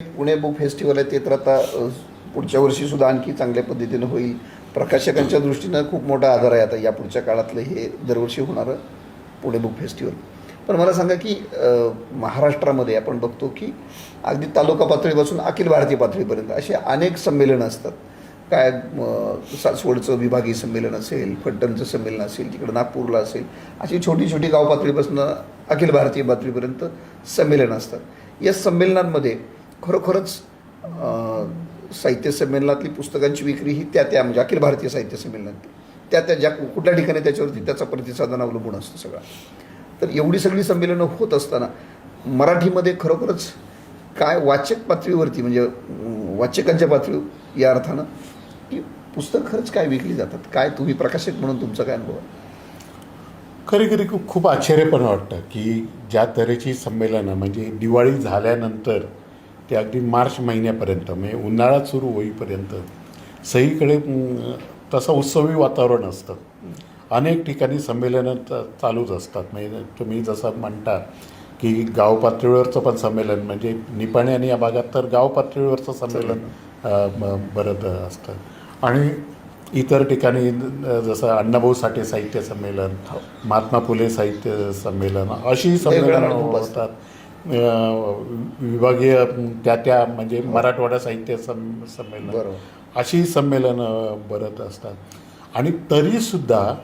Pune book festival आहे ते तर आता पुढच्या वर्षी सुद्धा आणखी चांगल्या पद्धतीनं होईल. प्रकाशकांच्या दृष्टीनं खूप मोठा आधार आहे आता या पुढच्या काळातलं हे दरवर्षी होणारं पुणे बुक फेस्टिवल. पण मला सांगा की महाराष्ट्रामध्ये आपण बघतो की अगदी तालुका पातळीपासून अखिल भारतीय पातळीपर्यंत असे अनेक संमेलनं असतात. काय सासवडचं विभागीय संमेलन असेल फलटणचं संमेलन असेल तिकडं नागपूरला असेल अशी छोटी छोटी गाव पातळीपासून अखिल भारतीय पातळीपर्यंत संमेलनं असतात. या संमेलनांमध्ये खरोखरच साहित्य संमेलनातली पुस्तकांची विक्री ही त्या त्या म्हणजे अखिल भारतीय साहित्य संमेलनातली. त्या त्या ज्या कुठल्या ठिकाणी त्याच्यावरती त्याचा प्रतिसादन अवलंबून असतो सगळा. तर एवढी सगळी संमेलनं होत असताना मराठीमध्ये खरोखरच काय वाचक पातळीवरती म्हणजे वाचकांच्या पातळी या अर्थानं की पुस्तक खरंच काय विकली जातात काय तुम्ही प्रकाशक म्हणून तुमचा काय अनुभव आहे? खरी खरी खूप खूप आश्चर्य पण वाटतं की ज्या तऱ्हेची संमेलनं म्हणजे दिवाळी झाल्यानंतर ते अगदी मार्च महिन्यापर्यंत म्हणजे उन्हाळ्यात सुरू होईपर्यंत सगळीकडे तसं उत्सवी वातावरण असतं. अनेक ठिकाणी संमेलनं चालूच असतात. म्हणजे तुम्ही जसं म्हणता की गाव पातळीवरचं पण संमेलन म्हणजे निपाणी आणि या भागात तर गाव पातळीवरचं संमेलन बरंच असतं. आणि इतर ठिकाणी जसं अण्णाभाऊ साठे साहित्य संमेलन महात्मा फुले साहित्य संमेलन अशी संमेलनं असतात. होतात. विभागीय त्या त्या म्हणजे मराठवाडा साहित्य सं संमेलन. बरोबर. अशी संमेलनं बरत असतात. आणि तरीसुद्धा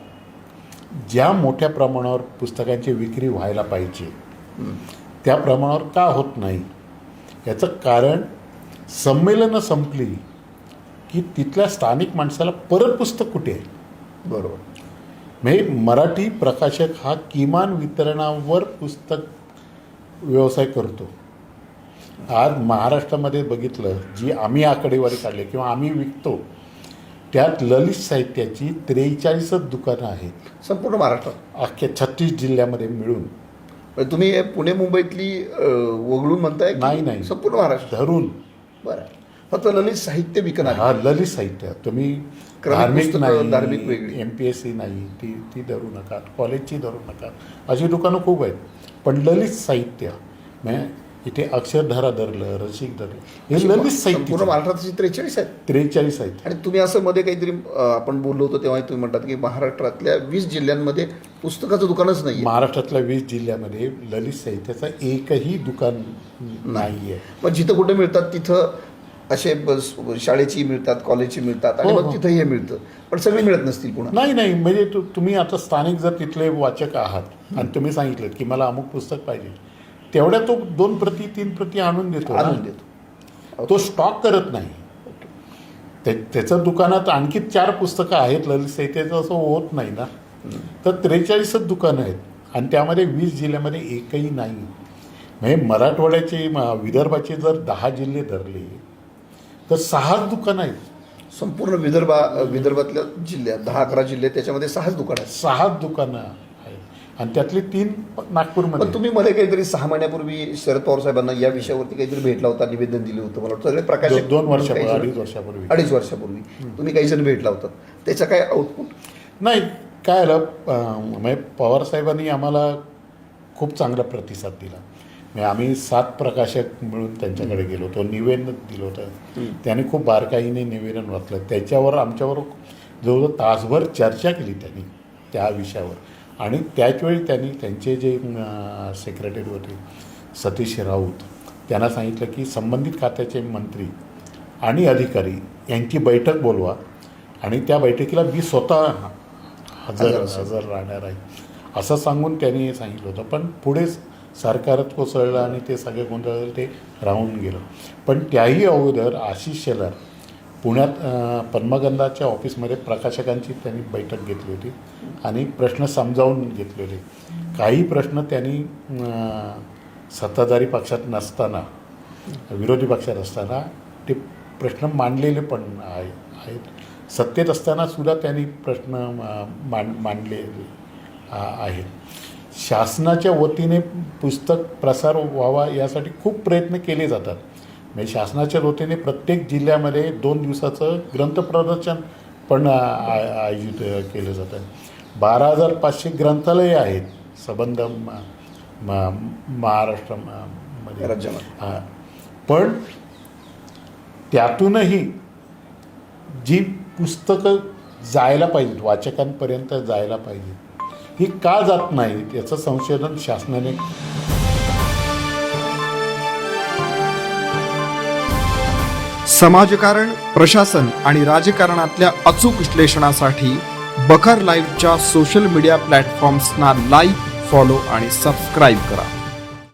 ज्या मोठ्या प्रमाणावर पुस्तकांची विक्री व्हायला पाहिजे त्या प्रमाणावर का होत नाही? याचं कारण संमेलनं संपली की तिथल्या स्थानिक माणसाला परत पुस्तक कुठे आहे? बरोबर. म्हणजे मराठी प्रकाशक हा किमान वितरणावर पुस्तक व्यवसाय करतो. आज महाराष्ट्रामध्ये बघितलं जी आम्ही आकडेवारी काढली किंवा आम्ही विकतो त्यात ललित साहित्याची त्रेचाळीसच दुकानं आहेत. संपूर्ण महाराष्ट्रात. अख्ख्या छत्तीस जिल्ह्यामध्ये मिळून. म्हणजे तुम्ही पुणे मुंबईतली वगळून म्हणताय नाही, नाही. संपूर्ण महाराष्ट्र धरून. बरं. फक्त ललित साहित्य विकणार हा ललित साहित्य. तुम्ही धार्मिक पुस्तकं, धार्मिक नाही वेगळी. एम पी एस सी नाही ती ती धरू नका कॉलेजची धरू नका. अशी दुकानं खूप आहेत. पण ललित साहित्य म्हणजे इथे अक्षरधारा धरलं रसिक धरलं हे ललित साहित्य महाराष्ट्रात त्रेचाळीस आहेत. त्रेचाळीस आहेत. आणि तुम्ही असं मध्ये काहीतरी आपण बोललो होतो तेव्हा तुम्ही म्हणतात की महाराष्ट्रातल्या वीस जिल्ह्यांमध्ये पुस्तकाचं दुकानच नाही महाराष्ट्रातल्या वीस जिल्ह्यामध्ये ललित साहित्याचं एकही दुकान नाही. आहे मग जिथं कुठे मिळतात तिथं असे बस शाळेची मिळतात कॉलेजची मिळतात आणि हो, मग हो. तिथं हे मिळतं. पण सगळे मिळत नसतील पुन्हा. नाही नाही म्हणजे तुम्ही आता स्थानिक जर तिथले वाचक आहात आणि तुम्ही सांगितलं की मला अमुक पुस्तक पाहिजे तेवढ्या तो दोन प्रती तीन प्रती आणून देतो. आणून देतो. तो स्टॉक करत नाही. ते त्याच्या दुकानात आणखी चार पुस्तकं आहेत ललित साहित्याचं असं होत नाही ना. तर त्रेचाळीसच दुकानं आहेत आणि त्यामध्ये वीस जिल्ह्यामध्ये एकही नाही. म्हणजे मराठवाड्याचे विदर्भाचे जर दहा जिल्हे धरले तर सहाच दुकानं आहेत. संपूर्ण विदर्भा विदर्भातल्या जिल्ह्यात दहा अकरा जिल्हे त्याच्यामध्ये सहाच दुकान आहेत. सहाच दुकानं आहेत. आणि त्यातली तीन नागपूरमध्ये तुम्ही मध्ये काहीतरी सहा महिन्यापूर्वी शरद पवार साहेबांना या विषयावरती काहीतरी भेटला होता निवेदन दिलं होतं मला वाटतं. सगळे प्रकाश दोन वर्षापूर्वी अडीच वर्षापूर्वी. अडीच वर्षापूर्वी. तुम्ही काही जण भेटला होता. त्याचा काय आउटपुट नाही काय आलं म्हणजे पवारसाहेबांनी आम्हाला खूप चांगला प्रतिसाद दिला. म्हणजे आम्ही सात प्रकाशक मिळून त्यांच्याकडे गेलो होतो. निवेदन दिलं होतं. त्याने खूप बारकाईने निवेदन वाचलं. त्याच्यावर आमच्यावर जवळजवळ तासभर चर्चा केली त्यांनी त्या विषयावर. आणि त्याचवेळी त्यांनी त्यांचे जे सेक्रेटरी होते सतीश राऊत त्यांना सांगितलं की संबंधित खात्याचे मंत्री आणि अधिकारी यांची बैठक बोलवा आणि त्या बैठकीला मी स्वतः हजर हजर राहणार आहे. असं सांगून त्यांनी सांगितलं होतं. पण पुढे सरकारच कोसळलं आणि ते सगळे गोंधळ ते राहून गेलं. पण त्याही अगोदर आशिष शेलार पुण्यात पद्मगंधाच्या ऑफिसमध्ये प्रकाशकांची त्यांनी बैठक घेतली होती आणि प्रश्न समजावून घेतले होते. काही प्रश्न त्यांनी सत्ताधारी पक्षात नसताना विरोधी पक्षात असताना ते प्रश्न मांडलेले पण आहे आहेत. सत्तेत असताना सुद्धा त्यांनी प्रश्न मांड मांडले आहेत. शासनाच्या वतीने पुस्तक प्रसार व्हावा यासाठी खूप प्रयत्न केले जातात. म्हणजे शासनाच्या वतीने प्रत्येक जिल्ह्यामध्ये दोन दिवसाचं ग्रंथ प्रदर्शन पण आयोजित केलं जातं. बारा हजार पाचशे ग्रंथालये आहेत. संबंध महाराष्ट्र राज्यामध्ये. हा. पण त्यातूनही जी पुस्तकं जायला पाहिजेत वाचकांपर्यंत जायला पाहिजेत ही का जात नाही याचं संशोधन शासनाने समाजकारण प्रशासन आणि राजकारणातल्या अचूक विश्लेषणासाठी बखर लाईव्हच्या सोशल मीडिया प्लॅटफॉर्म्सना लाईक फॉलो आणि सबस्क्राईब करा.